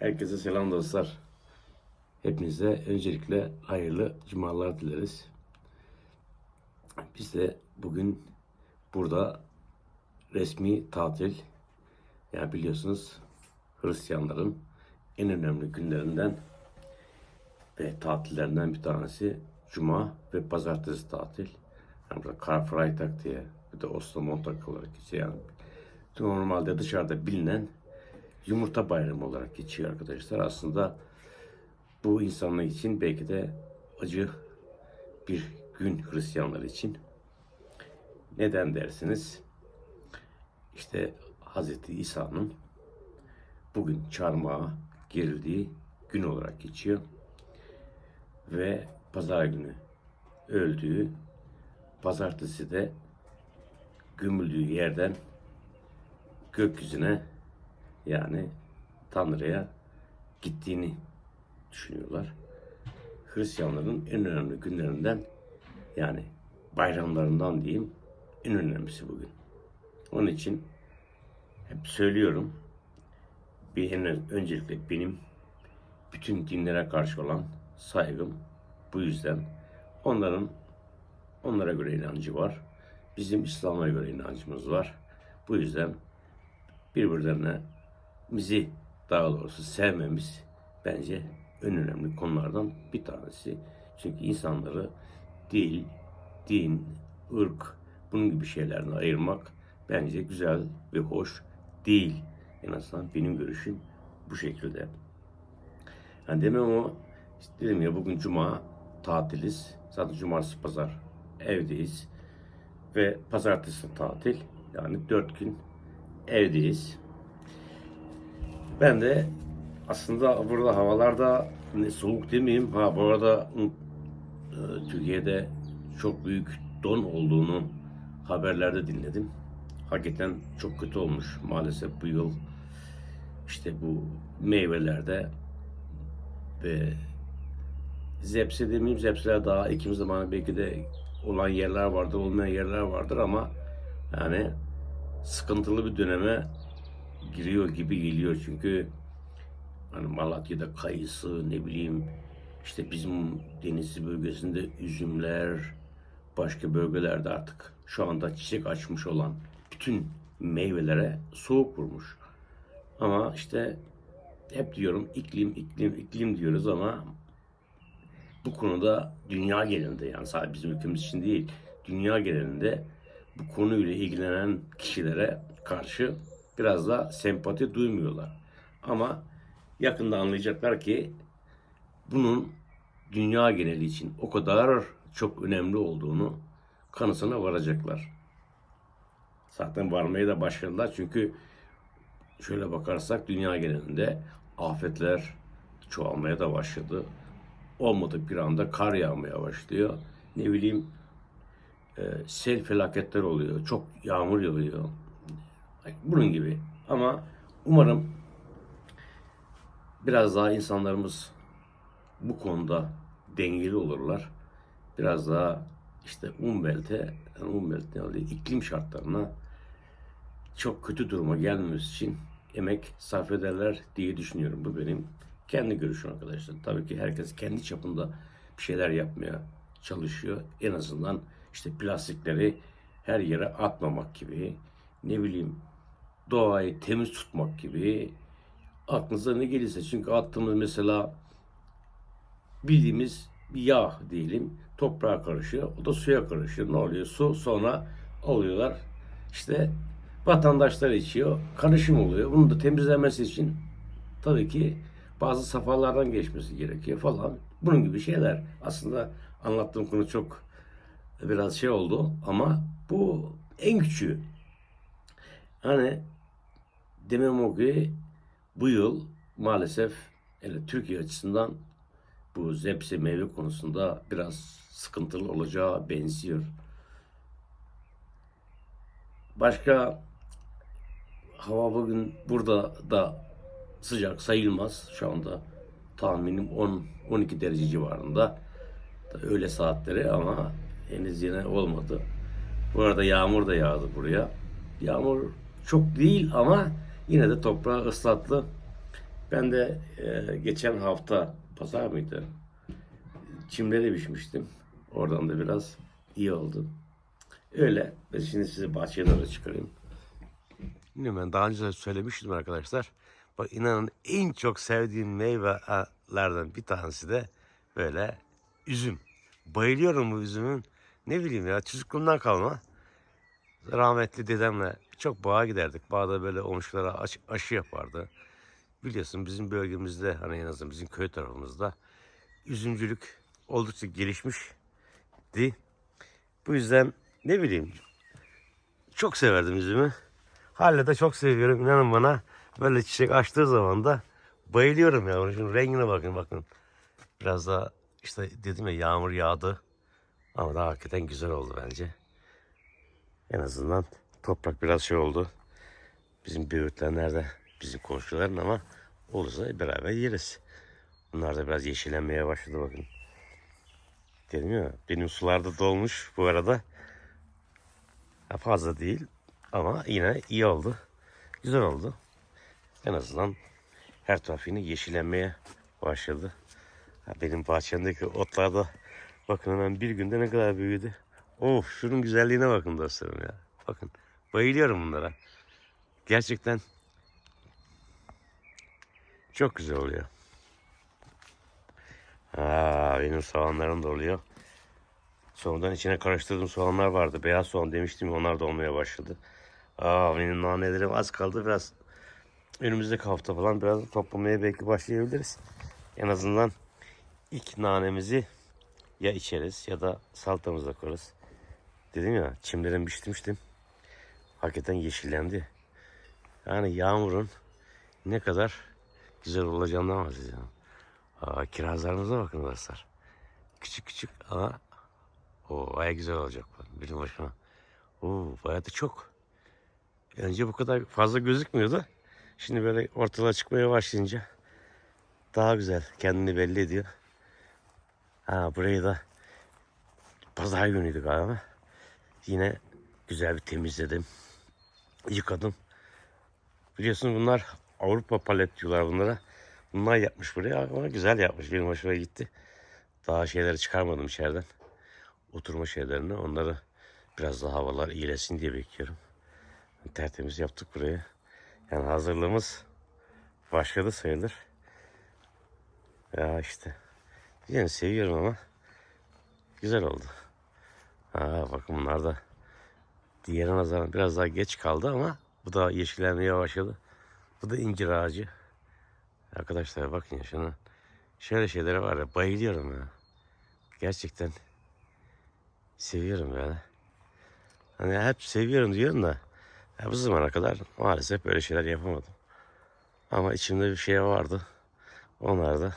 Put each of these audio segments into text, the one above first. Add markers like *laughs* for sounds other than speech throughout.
Herkese selam dostlar. Hepinize öncelikle hayırlı cumalar dileriz. Biz de bugün burada resmi tatil. Yani biliyorsunuz Hristiyanların en önemli günlerinden ve tatillerinden bir tanesi Cuma ve Pazartesi tatil. Yani burada Karfreitag diye bir de Oslo Montag olarak geçiyor. Yani normalde dışarıda bilinen yumurta bayramı olarak geçiyor arkadaşlar. Aslında bu insanlar için belki de acı bir gün Hristiyanlar için. Neden dersiniz? İşte Hz. İsa'nın bugün çarmıha gerildiği gün olarak geçiyor. Ve pazar günü öldüğü, pazartesi de gömüldüğü yerden gökyüzüne yani Tanrı'ya gittiğini düşünüyorlar. Hristiyanların en önemli günlerinden yani bayramlarından diyeyim en önemlisi bugün. Onun için hep söylüyorum bir öncelikle benim bütün dinlere karşı olan saygım bu yüzden onların onlara göre inancı var. Bizim İslam'a göre inancımız var. Bu yüzden birbirlerine bizi daha doğrusu sevmemiz bence en önemli konulardan bir tanesi. Çünkü insanları dil, din, ırk bunun gibi şeylerden ayırmak bence güzel ve hoş değil. En azından benim görüşüm bu şekilde. Yani demem o işte dedim ya bugün cuma tatiliz. Zaten cumartesi pazar evdeyiz. Ve pazartesi tatil. Yani dört gün evdeyiz. Ben de aslında burada havalarda ne soğuk demeyeyim. Ha bu arada e, Türkiye'de çok büyük don olduğunu haberlerde dinledim. Hakikaten çok kötü olmuş maalesef bu yıl. İşte bu meyvelerde ve zepse demeyeyim zepseler daha ekim zamanı belki de olan yerler vardır olmayan yerler vardır ama yani sıkıntılı bir döneme giriyor gibi geliyor çünkü hani Malatya'da kayısı ne bileyim işte bizim Denizli bölgesinde üzümler başka bölgelerde artık şu anda çiçek açmış olan bütün meyvelere soğuk vurmuş. Ama işte hep diyorum iklim iklim iklim diyoruz ama bu konuda dünya genelinde yani sadece bizim ülkemiz için değil dünya genelinde bu konuyla ilgilenen kişilere karşı biraz da sempati duymuyorlar. Ama yakında anlayacaklar ki bunun dünya geneli için o kadar çok önemli olduğunu kanısına varacaklar. Zaten varmaya da başladılar çünkü şöyle bakarsak dünya genelinde afetler çoğalmaya da başladı. Olmadık bir anda kar yağmaya başlıyor. Ne bileyim e, sel felaketler oluyor. Çok yağmur yağıyor. Bunun gibi. Ama umarım biraz daha insanlarımız bu konuda dengeli olurlar. Biraz daha işte Umwelt'e, yani Umwelt oluyor? iklim şartlarına çok kötü duruma gelmemiz için emek sarf ederler diye düşünüyorum. Bu benim kendi görüşüm arkadaşlar. Tabii ki herkes kendi çapında bir şeyler yapmaya çalışıyor. En azından işte plastikleri her yere atmamak gibi, ne bileyim doğayı temiz tutmak gibi aklınıza ne gelirse. Çünkü attığımız mesela bildiğimiz yağ diyelim toprağa karışıyor. O da suya karışıyor. Ne oluyor? Su sonra alıyorlar. İşte vatandaşlar içiyor. Karışım oluyor. Bunu da temizlemesi için tabii ki bazı safhalardan geçmesi gerekiyor falan. Bunun gibi şeyler. Aslında anlattığım konu çok biraz şey oldu ama bu en küçüğü. Hani ki bu yıl maalesef yani Türkiye açısından bu zepse meyve konusunda biraz sıkıntılı olacağı benziyor. Başka hava bugün burada da sıcak sayılmaz şu anda. Tahminim 10-12 derece civarında. Öğle saatleri ama henüz yine olmadı. Bu arada yağmur da yağdı buraya. Yağmur çok değil ama yine de toprağı ıslattı. Ben de e, geçen hafta pazar mıydı? Çimleri biçmiştim. Oradan da biraz iyi oldu. Öyle. Ben şimdi size bahçeye doğru çıkarayım. Bilmiyorum ben daha önce söylemiştim arkadaşlar. Bak inanın en çok sevdiğim meyvelerden bir tanesi de böyle üzüm. Bayılıyorum bu üzümün. Ne bileyim ya çocukluğumdan kalma. Rahmetli dedemle çok bağa giderdik. Bağda böyle olmuşlara aş- aşı yapardı. Biliyorsun bizim bölgemizde hani en azından bizim köy tarafımızda üzümcülük oldukça gelişmişti. Bu yüzden ne bileyim çok severdim üzümü. Hala da çok seviyorum inanın bana. Böyle çiçek açtığı zaman da bayılıyorum ya. Şunun rengine bakın bakın. Biraz daha işte dedim ya yağmur yağdı. Ama da hakikaten güzel oldu bence. En azından toprak biraz şey oldu. Bizim böğürtler nerede? Bizim komşuların ama olursa beraber yeriz. Bunlar da biraz yeşillenmeye başladı bakın. Dedim ya benim sularda dolmuş bu arada. Ha, fazla değil ama yine iyi oldu. Güzel oldu. En azından her taraf yine yeşillenmeye başladı. Benim bahçemdeki otlar da bakın hemen bir günde ne kadar büyüdü. Of şunun güzelliğine bakın dostlarım ya. Bakın bayılıyorum bunlara. Gerçekten çok güzel oluyor. Aa, benim soğanlarım da oluyor. Sonradan içine karıştırdığım soğanlar vardı. Beyaz soğan demiştim onlar da olmaya başladı. Aa, benim nanelerim az kaldı biraz. Önümüzdeki hafta falan biraz toplamaya belki başlayabiliriz. En azından ilk nanemizi ya içeriz ya da salatamıza koyarız. Dedim ya çimlerin biçmiştim. Hakikaten yeşillendi. Yani yağmurun ne kadar güzel olacağından bahsediyorum. Aa, kirazlarımıza bakın dostlar. Küçük küçük ama o baya güzel olacak. Benim başıma. Oo, bayağı da çok. Önce bu kadar fazla gözükmüyordu. Şimdi böyle ortalığa çıkmaya başlayınca daha güzel kendini belli ediyor. Ha burayı da pazar günüydü galiba. Yine güzel bir temizledim. Yıkadım. Biliyorsun bunlar Avrupa palet diyorlar bunlara. Bunlar yapmış buraya ama güzel yapmış. Benim hoşuma gitti. Daha şeyleri çıkarmadım içeriden. Oturma şeylerini. Onları biraz daha havalar iyileşsin diye bekliyorum. Tertemiz yaptık burayı. Yani hazırlığımız başladı sayılır. Ya işte. Yani seviyorum ama güzel oldu. Ha bakın bunlar da diğerine nazaran biraz daha geç kaldı ama bu da yeşillenmeye başladı. Bu da incir ağacı. Arkadaşlar bakın ya şuna. Şöyle şeylere var ya bayılıyorum ya. Gerçekten seviyorum yani. Hani hep seviyorum diyorum da ya bu zamana kadar maalesef böyle şeyler yapamadım. Ama içimde bir şey vardı. Onlar da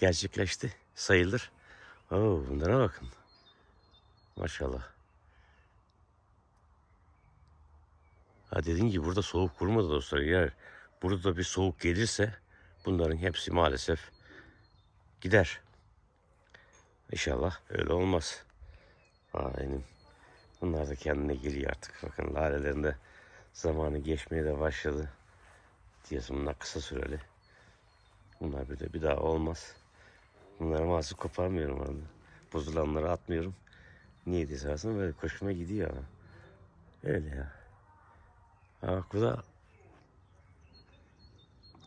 gerçekleşti sayılır. Oo, bunlara bakın. Maşallah. Ha dediğim gibi burada soğuk kurmadı dostlar. Eğer burada bir soğuk gelirse bunların hepsi maalesef gider. İnşallah öyle olmaz. Aynen. Bunlar da kendine geliyor artık. Bakın lalelerinde zamanı geçmeye de başladı. Diyorsun bunlar kısa süreli. Bunlar bir de bir daha olmaz. Bunları maalesef koparmıyorum arada. Bozulanları atmıyorum. Niye diye böyle koşuma gidiyor. ha. Öyle ya. Ha bak bu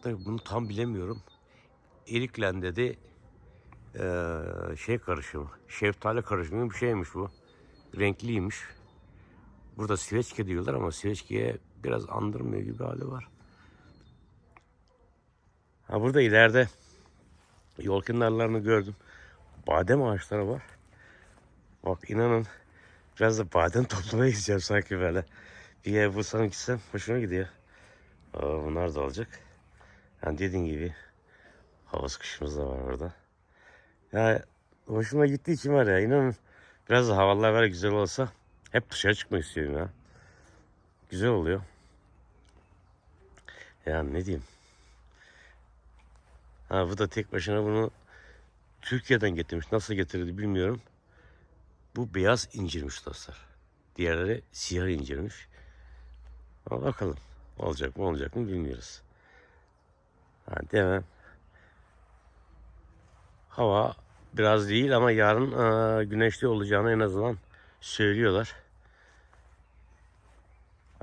Tabii bunu tam bilemiyorum. Eriklen dedi eee, şey karışımı, şeftali karışımı bir şeymiş bu. Renkliymiş. Burada siveçke diyorlar ama siveçkeye biraz andırmıyor gibi hali var. Ha burada ileride yol kenarlarını gördüm. Badem ağaçları var. Bak inanın biraz da badem toplamaya gideceğim sanki böyle. Bir yer bulsam gitsem hoşuma gidiyor. Aa, bunlar da olacak. Yani dediğin gibi havuz kışımız da var orada. Ya hoşuma gittiği için var ya inanın biraz da havalar böyle güzel olsa hep dışarı çıkmak istiyorum ya. Güzel oluyor. Yani ne diyeyim. Ha bu da tek başına bunu Türkiye'den getirmiş. Nasıl getirdi bilmiyorum. Bu beyaz incirmiş dostlar. Diğerleri siyah incirmiş. Ama bakalım olacak mı olacak mı bilmiyoruz. Ha, demem. Hava biraz değil ama yarın eee, güneşli olacağını en azından söylüyorlar.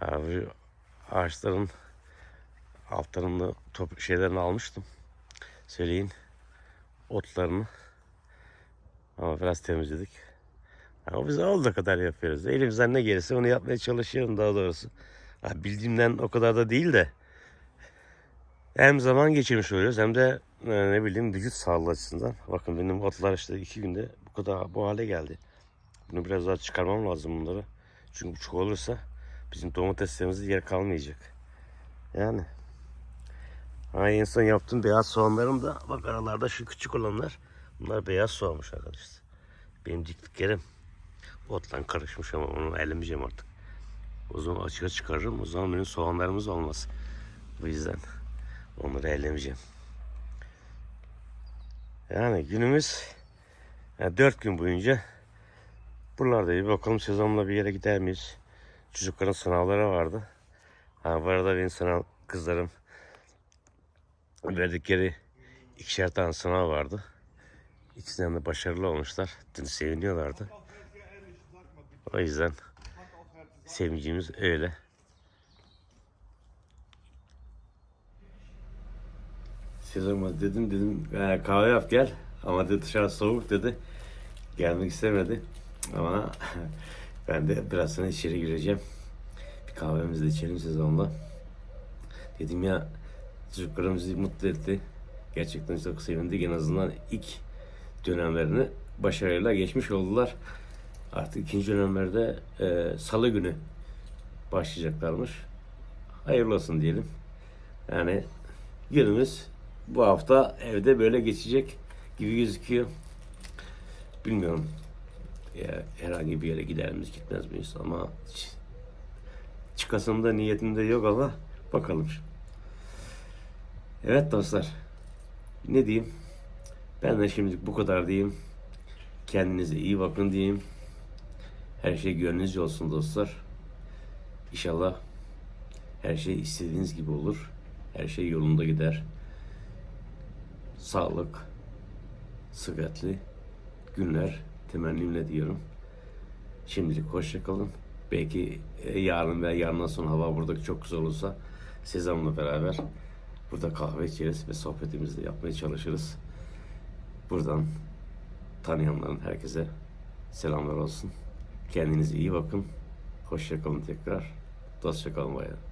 Abi ağaçların altlarını top şeylerini almıştım. Söyleyin otlarını. Ama biraz temizledik. Ama biz olduğu kadar yapıyoruz. Elimizden ne gelirse onu yapmaya çalışıyorum daha doğrusu. Ha, bildiğimden o kadar da değil de hem zaman geçirmiş oluyoruz hem de e, ne bileyim vücut sağlığı açısından. Bakın benim otlar işte iki günde bu kadar bu hale geldi. Bunu biraz daha çıkarmam lazım bunları. Çünkü bu çok olursa bizim domateslerimizde yer kalmayacak. Yani. Ha, en son yaptığım beyaz soğanlarım da bak aralarda şu küçük olanlar bunlar beyaz soğanmış arkadaşlar. Benim diktiklerim otla karışmış ama onu elemeyeceğim artık. O zaman açığa çıkarırım. O zaman benim soğanlarımız olmaz. Bu yüzden onları ellemeyeceğim. Yani günümüz yani dört gün boyunca buralardayız. Bakalım sezonla bir yere gider miyiz? Çocukların sınavları vardı. Ha, bu arada benim sınav kızlarım verdikleri ikişer tane sınav vardı. İkisinden de başarılı olmuşlar. Dün seviniyorlardı. O yüzden sevincimiz öyle. Sezonma dedim dedim "E, kahve yap gel ama dedi dışarı soğuk dedi. Gelmek istemedi ama *laughs* ben de biraz sonra içeri gireceğim. Bir kahvemizi de içelim sezonla. Dedim ya çocuklarımız bizi mutlu etti. Gerçekten çok sevindik. En azından ilk dönemlerini başarıyla geçmiş oldular. Artık ikinci dönemlerde e, salı günü başlayacaklarmış. Hayırlı diyelim. Yani günümüz bu hafta evde böyle geçecek gibi gözüküyor. Bilmiyorum. Ya, herhangi bir yere gider miyiz gitmez miyiz ama hiç çıkasım da niyetimde yok ama bakalım. Evet dostlar. Ne diyeyim? Ben de şimdilik bu kadar diyeyim. Kendinize iyi bakın diyeyim. Her şey gönlünüzce olsun dostlar. İnşallah her şey istediğiniz gibi olur. Her şey yolunda gider. Sağlık, sıhhatli günler temennimle diyorum. Şimdilik hoşça kalın. Belki e, yarın veya yarından sonra hava burada çok güzel olursa Sezam'la beraber burada kahve içeriz ve sohbetimizi yapmaya çalışırız. Buradan tanıyanların herkese selamlar olsun. Kendinize iyi bakın. Hoşça kalın tekrar. Dostça kalın bayağı.